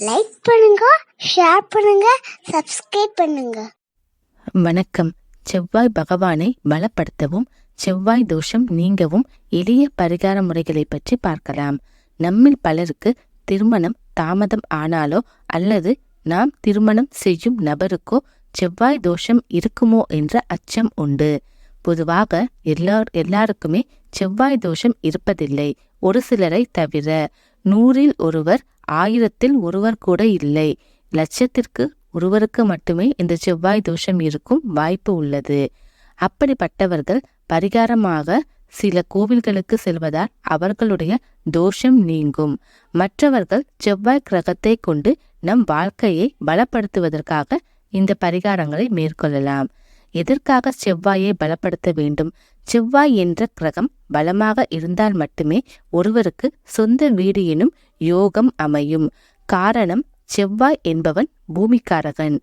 Like பண்ணுங்க share பண்ணுங்க subscribe பண்ணுங்க. வணக்கம். செவ்வாய் பகவானை பலப்படுத்தவும் செவ்வாய் தோஷம் நீங்கவும் எளிய பரிகார முறைகளை பற்றி பார்க்கலாம். நம்மில் பலருக்கு திருமணம் தாமதம் ஆனாலோ அல்லது நாம் திருமணம் செய்யும் நபருக்கோ செவ்வாய் தோஷம் இருக்குமோ என்ற அச்சம் உண்டு. பொதுவாக எல்லார் எல்லாருக்குமே செவ்வாய் தோஷம் இருப்பதில்லை. ஒரு சிலரை தவிர நூறில் ஒருவர் ஆயிரத்தில் ஒருவர் கூட இல்லை. லட்சத்திற்கு ஒருவருக்கு மட்டுமே இந்த செவ்வாய் தோஷம் இருக்கும் வாய்ப்பு உள்ளது. அப்படிப்பட்டவர்கள் பரிகாரமாக சில கோவில்களுக்கு செல்வதால் அவர்களுடைய தோஷம் நீங்கும். மற்றவர்கள் செவ்வாய் கிரகத்தை கொண்டு நம் வாழ்க்கையை பலப்படுத்துவதற்காக இந்த பரிகாரங்களை மேற்கொள்ளலாம். எதற்காக செவ்வாயை பலப்படுத்த வேண்டும்? செவ்வாய் என்ற கிரகம் பலமாக இருந்தால் மட்டுமே ஒருவருக்கு சொந்த வீடு எனும் யோகம் அமையும். காரணம் செவ்வாய் என்பவன் பூமிக்காரகன்.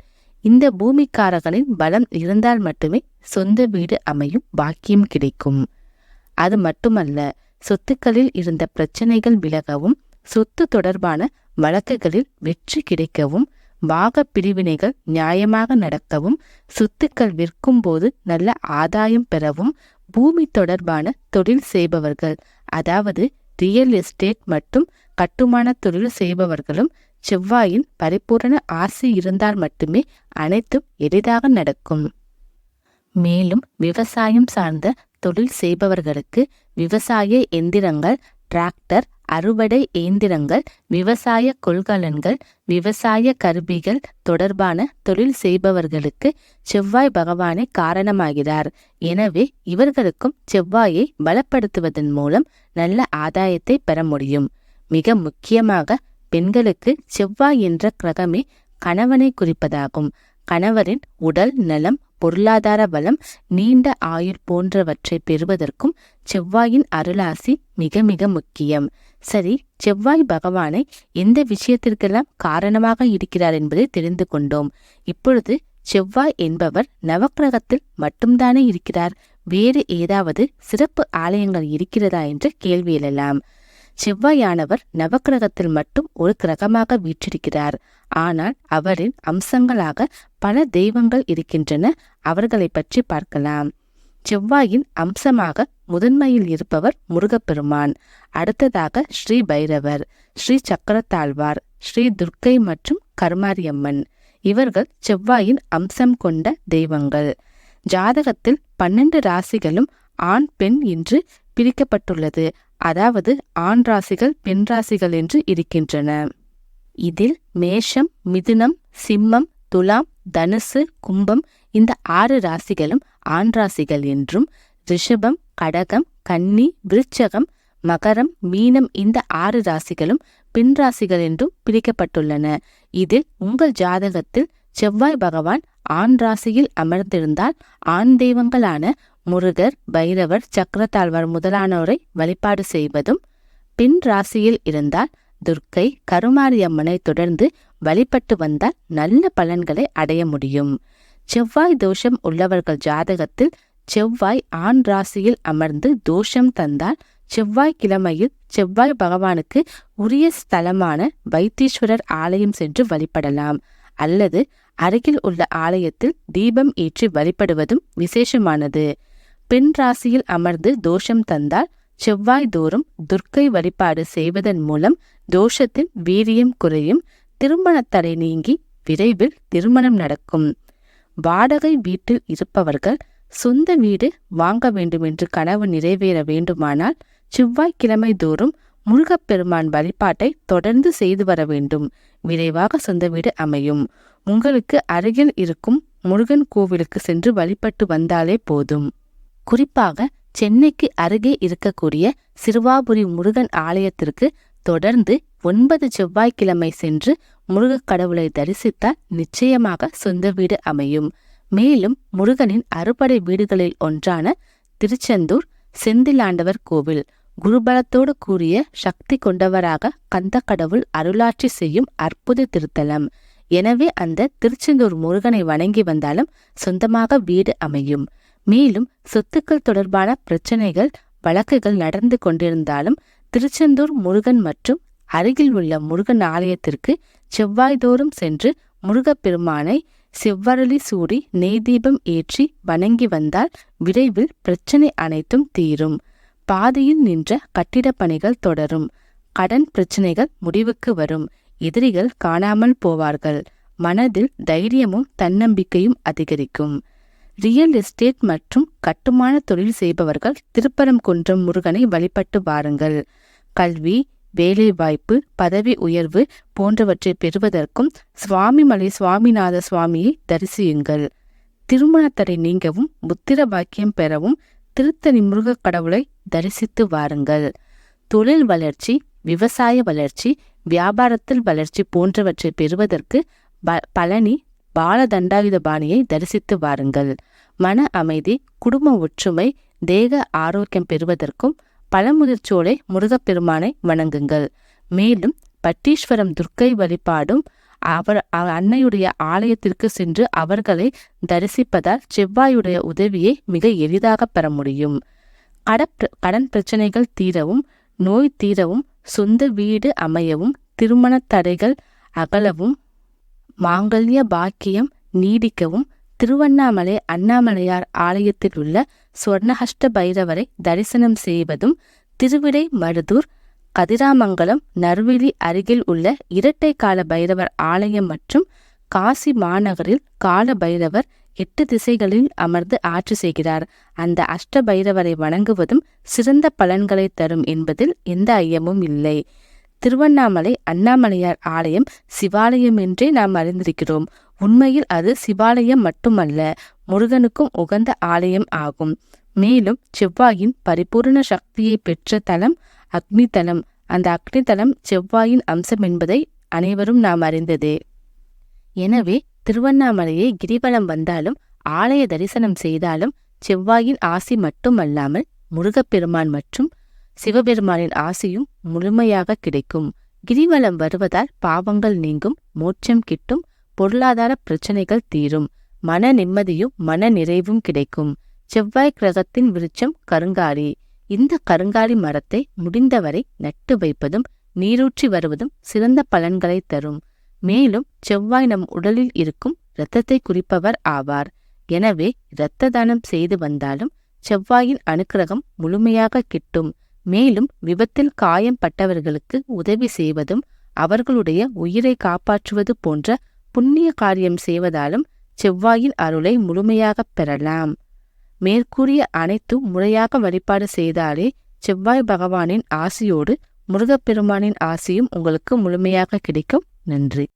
இந்த பூமிக்காரகனின் பலம் இருந்தால் மட்டுமே சொந்த வீடு அமையும் பாக்கியம் கிடைக்கும். அது மட்டுமல்ல சொத்துக்களில் இருந்த பிரச்சனைகள் விலகவும் சொத்து தொடர்பான வழக்குகளில் வெற்றி கிடைக்கவும் வாக பிரிவினைகள் நியாயமாக நடக்கவும் சொத்துக்கள் விற்கும் போது நல்ல ஆதாயம் பெறவும் பூமி தொடர்பான தொழில் செய்பவர்கள் அதாவது ரியல் எஸ்டேட் மற்றும் கட்டுமான தொழில் செய்பவர்களும் செவ்வாயின் பரிபூரண ஆசை இருந்தால் மட்டுமே அனைத்தும் எளிதாக நடக்கும். மேலும் விவசாயம் சார்ந்த தொழில் செய்பவர்களுக்கு விவசாய எந்திரங்கள் டிராக்டர் அறுவடை இயந்திரங்கள் விவசாய கொள்கலன்கள் விவசாய கருவிகள் தொடர்பான தொழில் செய்பவர்களுக்கு செவ்வாய் பகவானை காரணமாகிறார். எனவே இவர்களுக்கும் செவ்வாயை பலப்படுத்துவதன் மூலம் நல்ல ஆதாயத்தை பெற முடியும். மிக முக்கியமாக பெண்களுக்கு செவ்வாய் என்ற கிரகமே கணவனை குறிப்பதாகும். கணவரின் உடல் நலம் பொருளாதார பலம் நீண்ட ஆயுள் போன்றவற்றை பெறுவதற்கும் செவ்வாயின் அருளாசி மிக மிக முக்கியம். சரி செவ்வாய் பகவானை எந்த விஷயத்திற்கெல்லாம் காரணமாக இருக்கிறார் என்பதை தெரிந்து கொண்டோம். இப்பொழுது செவ்வாய் என்பவர் நவக்கிரகத்தில் மட்டும்தானே இருக்கிறார். வேறு ஏதாவது சிறப்பு ஆலயங்கள் இருக்கிறதா என்று கேள்வி எழலாம். செவ்வாயானவர் நவக்கிரகத்தில் மட்டும் ஒரு கிரகமாக வீற்றிருக்கிறார். ஆனால் அவரின் அம்சங்களாக பல தெய்வங்கள் இருக்கின்றன. அவர்களை பற்றி பார்க்கலாம். செவ்வாயின் அம்சமாக முதன்மையில் இருப்பவர் முருகப்பெருமான். அடுத்ததாக ஸ்ரீ பைரவர் ஸ்ரீ சக்கரத்தாழ்வார் ஸ்ரீ துர்க்கை மற்றும் கர்மாரியம்மன். இவர்கள் செவ்வாயின் அம்சம் கொண்ட தெய்வங்கள். ஜாதகத்தில் பன்னெண்டு ராசிகளும் ஆண் பெண் என்று பிரிக்கப்பட்டுள்ளது. அதாவது ஆண் ராசிகள் பெண் ராசிகள் என்று இருக்கின்றன. இதில் மேஷம் மிதுனம் சிம்மம் துலாம் தனுசு கும்பம் இந்த ஆறு ராசிகளும் ஆண் ராசிகள் என்றும் ரிஷபம் கடகம் கன்னி விருச்சகம் மகரம் மீனம் இந்த ஆறு ராசிகளும் பெண் ராசிகள் என்றும் பிரிக்கப்பட்டுள்ளன. இதில் உங்கள் ஜாதகத்தில் செவ்வாய் பகவான் ஆண் ராசியில் அமர்ந்திருந்தால் ஆண் தெய்வங்களான முருகர் பைரவர் சக்கரத்தாழ்வார் முதலானோரை வழிபாடு செய்வதும் பின் ராசியில் இருந்தால் துர்க்கை கருமாரியம்மனை தொடர்ந்து வழிபட்டு வந்தால் நல்ல பலன்களை அடைய முடியும். செவ்வாய் தோஷம் உள்ளவர்கள் ஜாதகத்தில் செவ்வாய் ஆண் ராசியில் அமர்ந்து தோஷம் தந்தால் செவ்வாய் கிழமையில் செவ்வாய் பகவானுக்கு உரிய ஸ்தலமான வைத்தீஸ்வரர் ஆலயம் சென்று வழிபடலாம். அல்லது அருகில் உள்ள ஆலயத்தில் தீபம் ஏற்றி வழிபடுவதும் விசேஷமானது. பெண் ராசியில் அமர்ந்து தோஷம் தந்தால் செவ்வாய் தோறும் துர்க்கை வழிபாடு செய்வதன் மூலம் தோஷத்தின் வீரியம் குறையும் திருமணத்தடை நீங்கி விரைவில் திருமணம் நடக்கும். வாடகை வீட்டில் இருப்பவர்கள் சொந்த வீடு வாங்க வேண்டும் என்று கனவு நிறைவேற வேண்டுமானால் செவ்வாய்க்கிழமை தோறும் முருகப்பெருமான் வழிபாட்டை தொடர்ந்து செய்து வர வேண்டும். விரைவாக சொந்த வீடு அமையும். உங்களுக்கு அருகில் இருக்கும் முருகன் கோவிலுக்கு சென்று வழிபட்டு வந்தாலே போதும். குறிப்பாக சென்னைக்கு அருகே இருக்கக்கூடிய சிறுவாபுரி முருகன் ஆலயத்திற்கு தொடர்ந்து ஒன்பது செவ்வாய்க்கிழமை சென்று முருகக் கடவுளை தரிசித்தால் நிச்சயமாக சொந்த வீடு அமையும். மேலும் முருகனின் அறுபடை வீடுகளில் ஒன்றான திருச்செந்தூர் செந்திலாண்டவர் கோவில் குருபலத்தோடு கூடிய சக்தி கொண்டவராக கந்த கடவுள் அருளாட்சி செய்யும் அற்புத திருத்தலம். எனவே அந்த திருச்செந்தூர் முருகனை வணங்கி வந்தாலும் சொந்தமாக வீடு அமையும். மேலும் சொத்துக்கள் தொடர்பான பிரச்சனைகள் வழக்குகள் நடந்து கொண்டிருந்தாலும் திருச்செந்தூர் முருகன் மற்றும் அருகில் உள்ள முருகன் ஆலயத்திற்கு செவ்வாய்தோறும் சென்று முருகப்பெருமானை செவ்வரளி சூடி நெய் தீபம் ஏற்றி வணங்கி வந்தால் விரைவில் பிரச்சனை அனைத்தும் தீரும். பாதையில் நின்ற கட்டிடப் பணிகள் தொடரும். கடன் பிரச்சனைகள் முடிவுக்கு வரும். எதிரிகள் காணாமல் போவார்கள். மனதில் தைரியமும் தன்னம்பிக்கையும் அதிகரிக்கும். ரியல் எஸ்டேட் மற்றும் கட்டுமான தொழில் செய்பவர்கள் திருப்பரங்குன்றம் முருகனை வழிபட்டு வாருங்கள். கல்வி வேலைவாய்ப்பு பதவி உயர்வு போன்றவற்றை பெறுவதற்கும் சுவாமிமலை சுவாமிநாத சுவாமியை தரிசியுங்கள். திருமணத்தடை நீங்கவும் புத்திர பாக்கியம் பெறவும் திருத்தணி முருகக் கடவுளை தரிசித்து வாருங்கள். தொழில் வளர்ச்சி விவசாய வளர்ச்சி வியாபாரத்தில் வளர்ச்சி போன்றவற்றை பெறுவதற்கு ப- பழனி பாலதண்டாயுதபாணியை தரிசித்து வாருங்கள். மன அமைதி குடும்ப ஒற்றுமை தேக ஆரோக்கியம் பெறுவதற்கும் பழமுதிர்ச்சோலை முருகப்பெருமானை வணங்குங்கள். மேலும் பட்டீஸ்வரம் துர்க்கை வழிபாடும் அவர் அன்னையுடைய ஆலயத்திற்கு சென்று அவர்களை தரிசிப்பதால் செவ்வாயுடைய உதவியை மிக எளிதாக பெற முடியும். கடன் பிரச்சனைகள் தீரவும் நோய் தீரவும் சொந்த வீடு அமையவும் திருமணத் தடைகள் அகலவும் மாங்கல்ய பாக்கியம் நீடிக்கவும் திருவண்ணாமலை அண்ணாமலையார் ஆலயத்தில் உள்ள ஸ்வர்ணஹஷ்ட பைரவரை தரிசனம் செய்வதும் திருவிடை மருதூர் கதிராமங்கலம் நறுவிலி அருகில் உள்ள இரட்டை கால பைரவர் ஆலயம் மற்றும் காசி மாநகரில் கால பைரவர் எட்டு திசைகளில் அமர்ந்து ஆட்சி செய்கிறார். அந்த அஷ்ட பைரவரை வணங்குவதும் சிறந்த பலன்களை தரும் என்பதில் எந்த ஐயமும் இல்லை. திருவண்ணாமலை அண்ணாமலையார் ஆலயம் சிவாலயம் என்றே நாம் அறிந்திருக்கிறோம். உண்மையில் அது சிவாலயம் மட்டுமல்ல முருகனுக்கும் உகந்த ஆலயம் ஆகும். மேலும் செவ்வாயின் பரிபூரண சக்தியை பெற்ற தலம் அக்னி தலம் அந்த அக்னி தலம் செவ்வாயின் அம்சம் என்பதை அனைவரும் நாம் அறிந்ததே. எனவே திருவண்ணாமலையை கிரிவலம் வந்தாலும் ஆலய தரிசனம் செய்தாலும் செவ்வாயின் ஆசி மட்டுமல்லாமல் முருகப்பெருமான் மற்றும் சிவபெருமானின் ஆசியும் முழுமையாக கிடைக்கும். கிரிவலம் வருவதால் பாவங்கள் நீங்கும் மோட்சம் கிட்டும் பொருளாதார பிரச்சனைகள் தீரும். மன நிம்மதியும் மன நிறைவும் கிடைக்கும். செவ்வாய் கிரகத்தின் விருட்சம் கருங்காரி. இந்த கருங்காரி மரத்தை முடிந்தவரை நட்டு வைப்பதும் நீரூற்றி வருவதும் சிறந்த பலன்களை தரும். மேலும் செவ்வாய் நம் உடலில் இருக்கும் இரத்தத்தை குறிப்பவர் ஆவார். எனவே இரத்த தானம் செய்து வந்தாலும் செவ்வாயின் அனுக்கிரகம் முழுமையாக கிட்டும். மேலும் விபத்தில் காயம் பட்டவர்களுக்கு உதவி செய்வதும் அவர்களுடைய உயிரை காப்பாற்றுவது போன்ற புண்ணிய காரியம் செய்வதாலும் செவ்வாயின் அருளை முழுமையாகப் பெறலாம். மேற்கூறிய அனைத்தும் முறையாக வழிபாடு செய்தாலே செவ்வாய் பகவானின் ஆசியோடு முருகப்பெருமானின் ஆசியும் உங்களுக்கு முழுமையாக கிடைக்கும். நன்றி.